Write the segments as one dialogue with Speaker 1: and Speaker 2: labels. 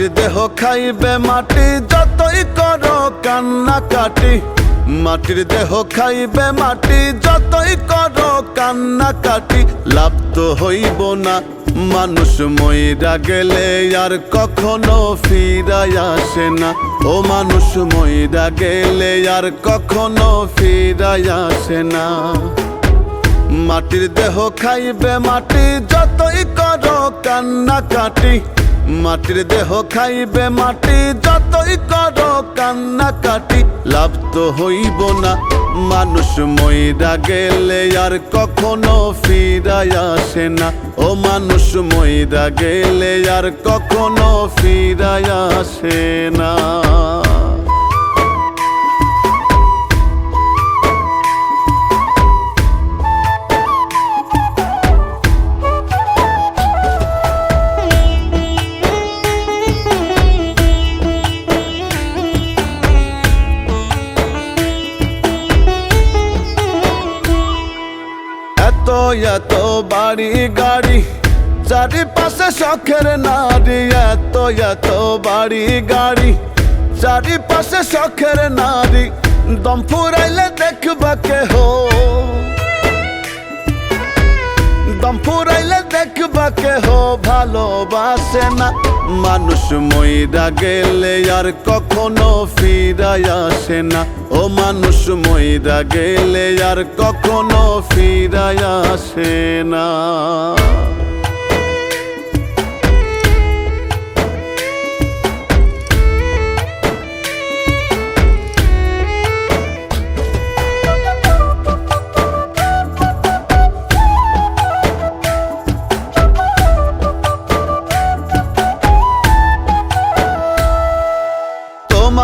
Speaker 1: মাটির দেহ খাইবে মাটি, যতই করো কান্না কাটি মাটির দেহ খাইবে মাটি, যতই করো কান্না কাটি লাভ তো হইব না, মানুষ মইরা গেলে আর কখনো ফিরাই আসে না। ও মানুষ মইরা গেলে আর কখনো ফিরাই আসে না। মাটির দেহ খাইবে মাটি, যতই করো কান্না কাটি মাটির দেহ খাইবে মাটি, যতই করো কান্না কাটি লাভ তো হইব না। মানুষ মইরা গেলে আর কখনো ফিরাই আসে না। ও মানুষ মইরা গেলে আর কখনো ফিরাই আসে না। এত এত বাড়ি গাড়ি, চারিপাশে শখের নারী, এত এত বাড়ি গাড়ি, চারিপাশে শখের নারী, দম ফুরাইলে দেখবা কেহ। দম ফুরাইলে দেখবা কেহ ভালোবাসে না। মানুষ মইরা গেলে আর কখনো ফিরাই আসে না। ও মানুষ মইরা গেলে আর কখনো ফিরাই আসে না।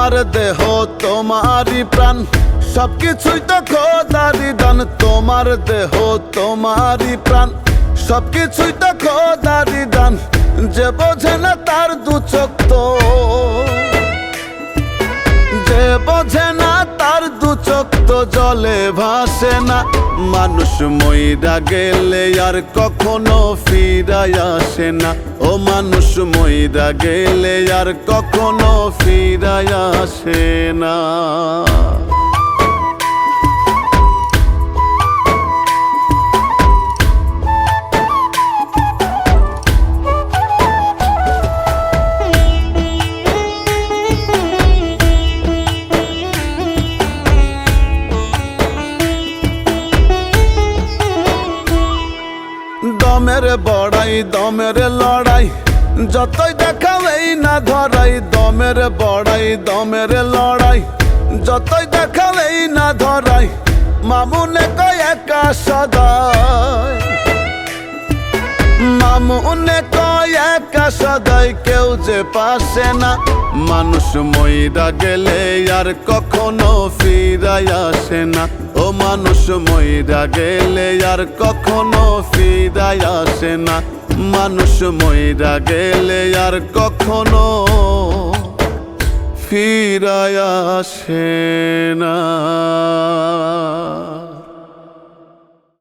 Speaker 1: তোমার দেহ, তোমারই প্রাণ। সবকিছুই তো খোদারি দান। তোমার দেহ, তোমারই প্রাণ। সবকিছুই তো খোদারি দান। যে বোঝে না তার দু চোখ তো। যে বোঝে না তার দু চোখ তো জলে ভাসে না। মানুষ মইরা গেলে আর কখনো ফিরাই আসে না। ও মানুষ মইরা গেলে আর কখনো ফিরাই আসে না। দমের বড়াই, দমের লড়াই। যতই দেখাবেই না ধরাই, দমের বড়াই, দমের লড়াই। যতই দেখাবেই না ধরাই, মামুনে কয় একা সদাই। মামুনে সদাই কেউ যে পাশে না। মানুষ মইরা গেলে আর কখনো ফিরাই আসে না। ও মানুষ মইরা গেলে আর কখনো ফিরাই আসে না। মানুষ মইরা গেলে আর কখনো ফিরাই আসে না।